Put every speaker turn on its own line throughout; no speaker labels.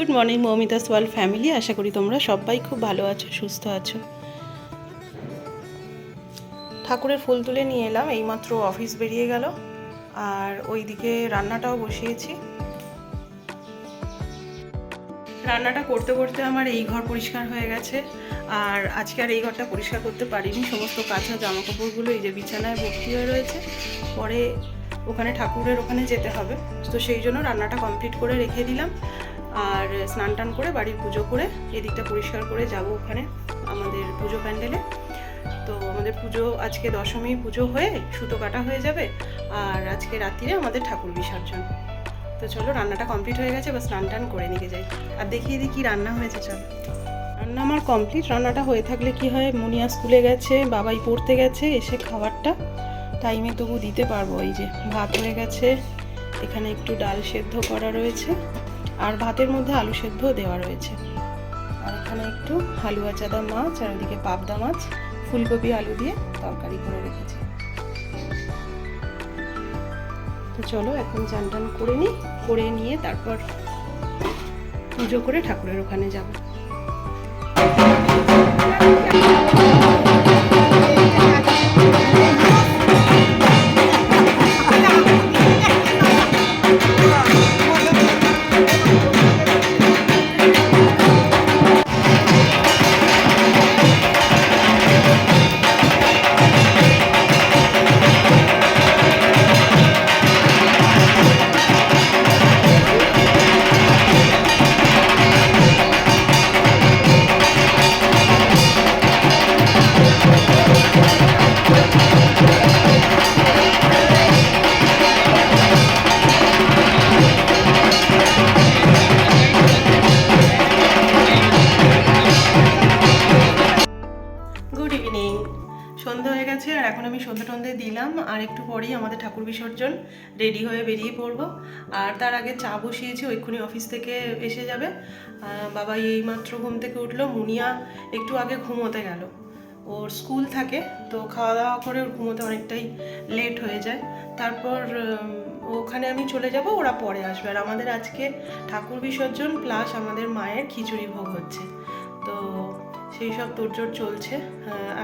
Good morning Moumita's world family. আশা করি তোমরা সবাই খুব ভালো আছো, সুস্থ আছো। ঠাকুরের ফুল তুলে নিয়ে এলাম, এইমাত্র অফিস বেরিয়ে গেল। আর ওইদিকে রান্নাটাও বসিয়েছি। রান্নাটা করতে করতে আমার এই ঘর পরিষ্কার হয়ে গেছে। আর আজকে আর এই ঘরটা পরিষ্কার করতে পারিনি। সমস্ত কাঁচা জামা কাপড়গুলো এই যে বিছানায় ভর্তি হয়ে রয়েছে। পরে ওখানে ঠাকুরের ওখানে যেতে হবে। তো সেই জন্য রান্নাটা কমপ্লিট করে রেখে দিলাম। আর স্নান টান করে বাড়ির পুজো করে এদিকটা পরিষ্কার করে যাব ওখানে আমাদের পুজো প্যান্ডেলে। তো আমাদের পুজো, আজকে দশমী পুজো হয়ে সুতো কাটা হয়ে যাবে আর আজকে রাত্রিরে আমাদের ঠাকুর বিসর্জন। তো চলো রান্নাটা কমপ্লিট হয়ে গেছে বা স্নান টান করে নিয়ে যাই। আর দেখিয়ে দিই কী রান্না হয়েছে, চলো। রান্না আমার কমপ্লিট, রান্নাটা হয়ে থাকলে কি হয়, মুনিয়া স্কুলে গেছে, বাবাই পড়তে গেছে, এসে খাবারটা টাইমে তবু দিতে পারব। এই যে ভাত হয়ে গেছে, এখানে একটু ডাল সেদ্ধ করা রয়েছে। আর ভাতের মধ্যে আলু সেদ্ধ দেওয়া রয়েছে। আর এখানে একটু হালুয়া চাদা মাছ আর ওদিকে পাবদা মাছ, ফুলকপি আলু দিয়ে তরকারি করে রেখেছি। তো চলো এখন চান টান করে নিই, করে নিয়ে তারপর পুজো করে ঠাকুরের ওখানে যাব। আর তার আগে চা বসিয়েছি ওইক্ষুনি অফিস থেকে এসে যাবে। বাবা এই মাত্র ঘুম থেকে উঠল, মুনিয়া একটু আগে ঘুমোতে গেল। ওর স্কুল থাকে, তো খাওয়া দাওয়া করে ওর ঘুমোতে অনেকটাই লেট হয়ে যায়। তারপর ওখানে আমি চলে যাব, ওরা পরে আসবে। আর আমাদের আজকে ঠাকুর বিসর্জন প্লাস আমাদের মায়ের খিচুড়ি ভোগ হচ্ছে। তো সেই সব তোড়জোড় চলছে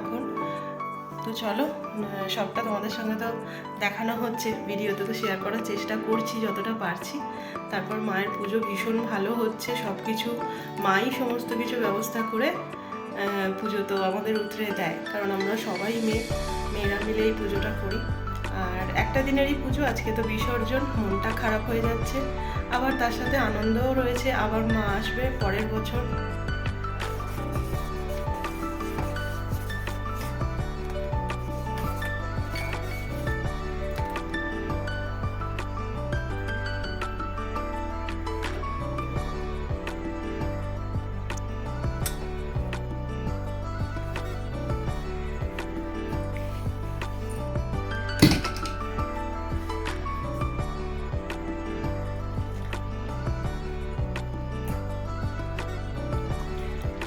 এখন। তো চলো সবটা তোমাদের সঙ্গে তো দেখানো হচ্ছে, ভিডিওতে তো শেয়ার করার চেষ্টা করছি যতটা পারছি। তারপর মায়ের পুজো ভীষণ ভালো হচ্ছে সব কিছু মাই সমস্ত কিছু ব্যবস্থা করে পুজো তো আমাদের উতরে দেয়। কারণ আমরা সবাই মেয়ে, মেয়েরা মিলে এই পুজোটা করি। আর একটা দিনেরই পুজো, আজকে তো বিসর্জন, মনটা খারাপ হয়ে যাচ্ছে। আবার তার সাথে আনন্দও রয়েছে, আবার মা আসবে পরের বছর।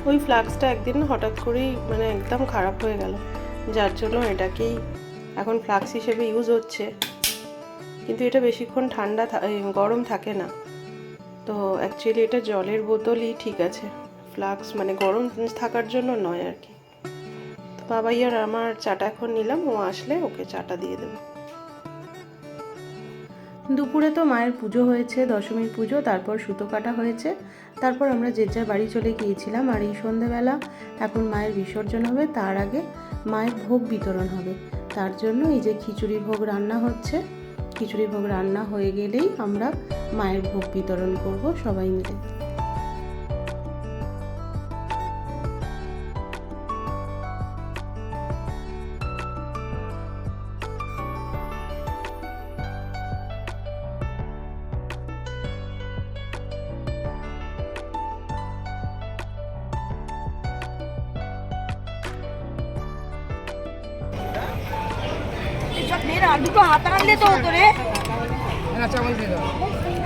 ওই ফ্লাক্সটা একদিন হঠাৎ করেই মানে একদম খারাপ হয়ে গেল। যার জন্য এটাকেই এখন ফ্লাক্স হিসেবে ইউজ হচ্ছে। কিন্তু এটা বেশিক্ষণ ঠান্ডা গরম থাকে না। তো অ্যাকচুয়ালি এটা জলের বোতলই ঠিক আছে। ফ্লাক্স মানে গরম থাকার জন্য নয় আর কি। তো বাবাই আর আমার চাটা এখন নিলাম। ও আসলে ওকে চাটা দিয়ে দেবো। দুপুরে তো মায়ের পুজো হয়েছে, দশমীর পুজো, তারপর সুতো কাটা হয়েছে। তারপর আমরা যে যার বাড়ি চলে গিয়েছিলাম আর এই সন্ধেবেলা এখন মায়ের বিসর্জন হবে, তার আগে মায়ের ভোগ বিতরণ হবে। তার জন্য এই যে খিচুড়ি ভোগ রান্না হচ্ছে, খিচুড়ি ভোগ রান্না হয়ে গেলেই আমরা মায়ের ভোগ বিতরণ করব সবাই মিলে।
দুটো হাতা আনলে তো হতো রে।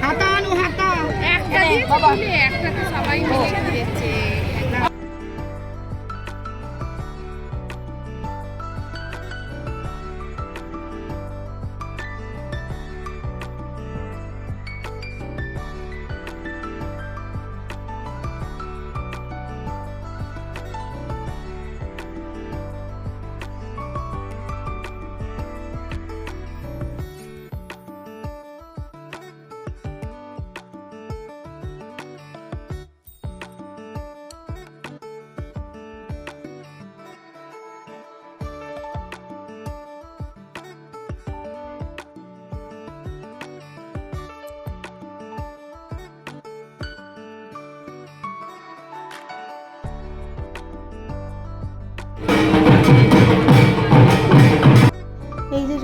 হাতা আনু হাতা।
একটা দিয়ে
বাবা।
তুলে সবাই মিলে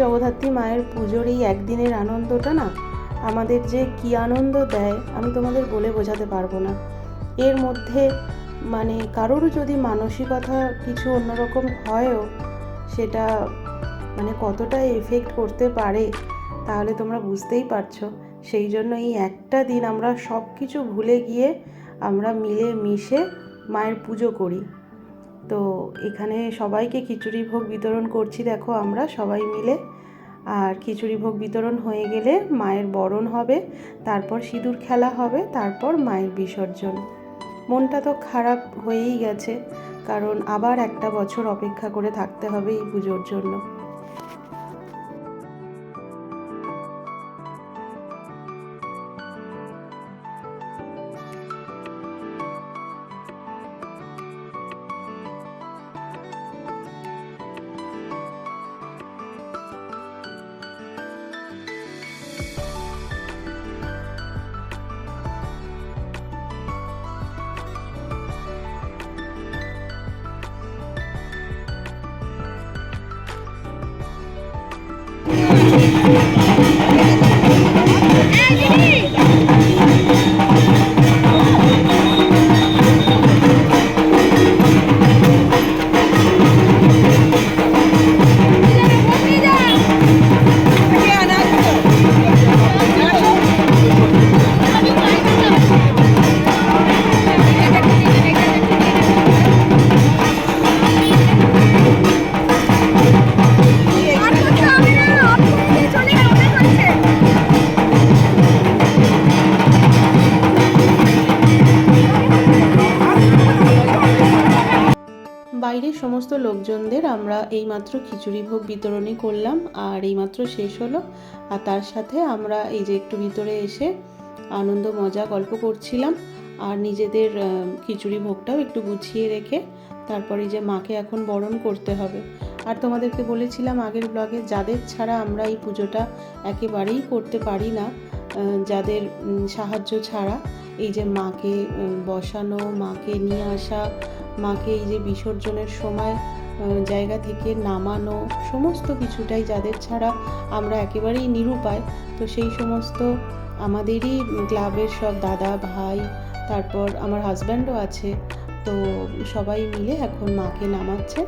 জগদ্ধাত্রী মায়ের পুজোর এই একদিনের আনন্দটা না আমাদের যে কী আনন্দ দেয়, আমি তোমাদের বলে বোঝাতে পারব না। এর মধ্যে মানে কারোর যদি মানসিকতা কিছু অন্যরকম হয়ও সেটা মানে কতটা এফেক্ট করতে পারে তাহলে তোমরা বুঝতেই পারছ। সেই জন্য এই একটা দিন আমরা সব কিছু ভুলে গিয়ে আমরা মিলে মিশে মায়ের পুজো করি। তো এখানে সবাইকে খিচুড়ি ভোগ বিতরণ করছি, দেখো আমরা সবাই মিলে। আর খিচুড়ি ভোগ বিতরণ হয়ে গেলে মায়ের বরণ হবে, তারপর সিঁদুর খেলা হবে, তারপর মায়ের বিসর্জন। মনটা তো খারাপ হয়েই গেছে, কারণ আবার একটা বছর অপেক্ষা করে থাকতে হবে এই পুজোর জন্য। সমস্ত লোকজনদের আমরা এইমাত্র খিচুড়ি ভোগ বিতরণই করলাম, আর এইমাত্র শেষ হলো। আর তার সাথে আমরা এই যে একটু ভিতরে এসে আনন্দ, মজা, গল্প করছিলাম, আর নিজেদের খিচুড়ি ভোগটাও একটু গুছিয়ে রেখে তারপরে যে মাকে এখন বরণ করতে হবে। আর তোমাদেরকে বলেছিলাম আগের ব্লগে যাদের ছাড়া আমরা এই পুজোটা একেবারেই করতে পারি না যাদের সাহায্য ছাড়া, এই যে মাকে বসানো, মাকে নিয়ে আসা মাকে এই যে বিসর্জনের সময় জায়গা থেকে নামানো সমস্ত কিছুটাই যাদের ছাড়া আমরা একেবারেই নিরুপায়, তো সেই সমস্ত আমাদেরই ক্লাবের সব দাদা, ভাই, তারপর আমার হাজব্যান্ডও আছে, তো সবাই মিলে এখন মাকে নামাচ্ছে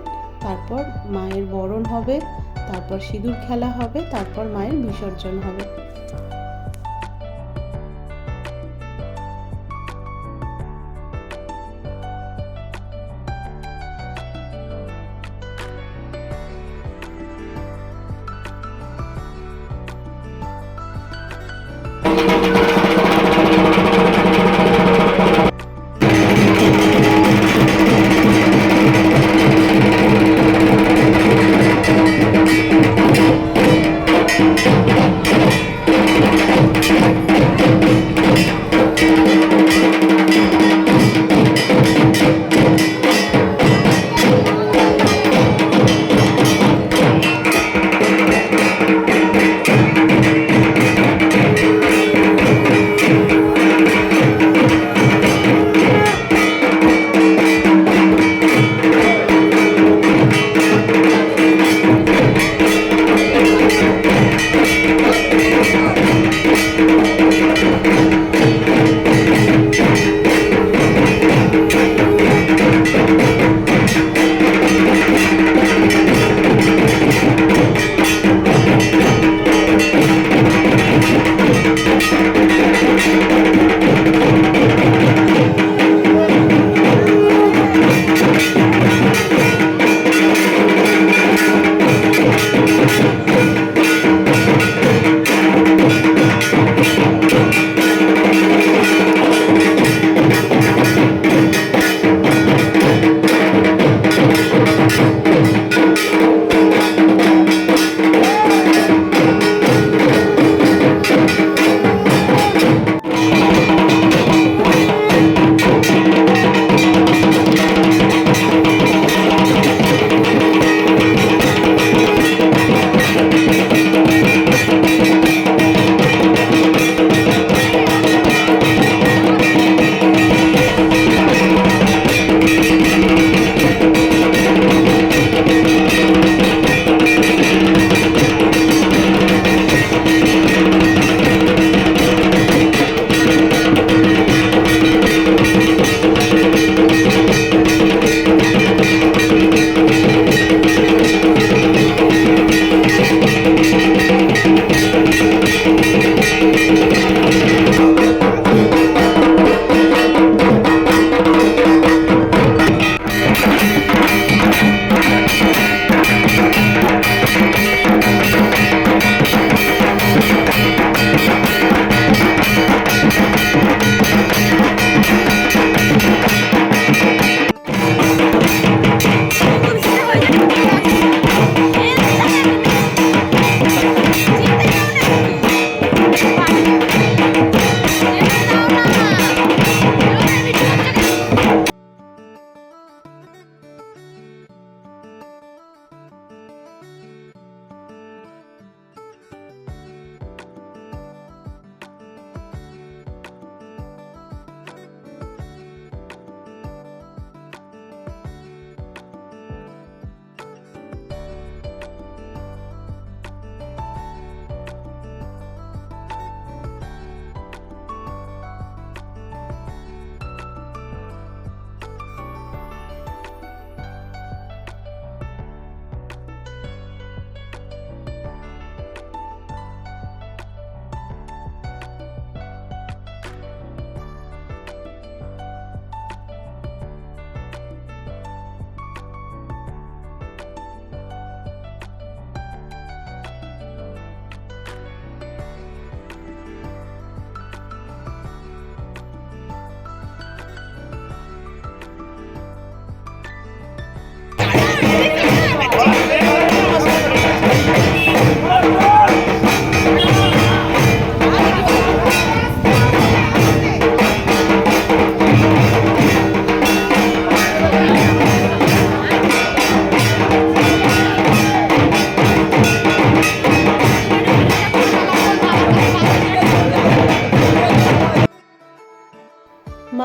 তারপর মায়ের বরণ হবে, তারপর সিঁদুর খেলা হবে, তারপর মায়ের বিসর্জন হবে।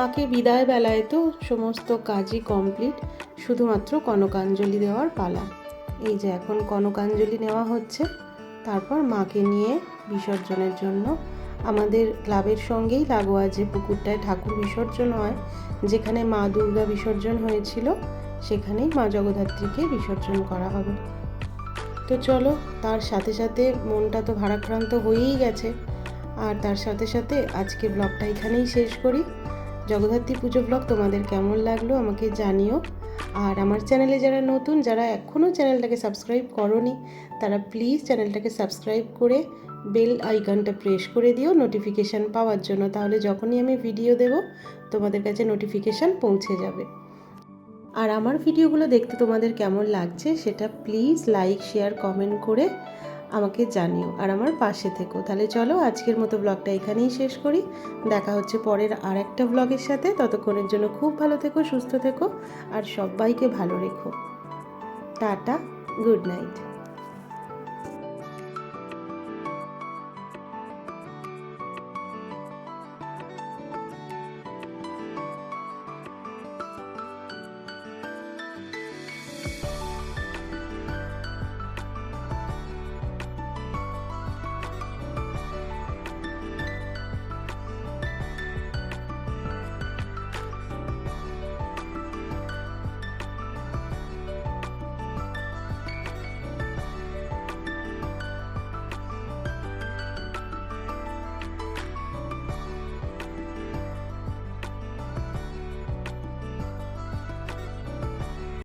বিদায় বেলায় তো সমস্ত কাজই কমপ্লিট, শুধুমাত্র কনকাঞ্জলি দেওয়ার পালা। এই যে এখন কনকাঞ্জলি নেওয়া হচ্ছে, তারপর মাকে নিয়ে বিসর্জনের জন্য। আমাদের ক্লাবের সঙ্গেই লাগোয়া যে পুকুরটায় ঠাকুর বিসর্জন হয়, যেখানে মা দুর্গা বিসর্জন হয়েছিল, সেখানেই মা জগদ্ধাত্রীকে বিসর্জন করা হবে। তো চলো, তার সাথে সাথে মনটা তো ভারাক্রান্ত হয়েই গেছে। আর তার সাথে সাথে আজকে ব্লগটা এখানেই শেষ করি। জগদ্ধাত্রী পুজো ব্লগ তোমাদের কেমন লাগল আমাকে জানিও। আর আমার চ্যানেলে যারা নতুন, যারা এখনও চ্যানেলটাকে সাবস্ক্রাইব করনি, তারা প্লিজ চ্যানেলটাকে সাবস্ক্রাইব করে বেল আইকনটা প্রেস করে দিও নোটিফিকেশান পাওয়ার জন্য। তাহলে যখনই আমি ভিডিও দেব, তোমাদের কাছে নোটিফিকেশান পৌঁছে যাবে। আর আমার ভিডিওগুলো দেখতে তোমাদের কেমন লাগছে, সেটা প্লিজ লাইক শেয়ার কমেন্ট করে আমাকে জানিও আর আমার পাশে থেকো। তাহলে চলো আজকের মতো ব্লগটা এখানেই শেষ করি। দেখা হচ্ছে পরের আর একটা ব্লগের সাথে। ততক্ষণের জন্য খুব ভালো থেকো, সুস্থ থেকো আর সবাইকে ভালো রেখো। Tata good night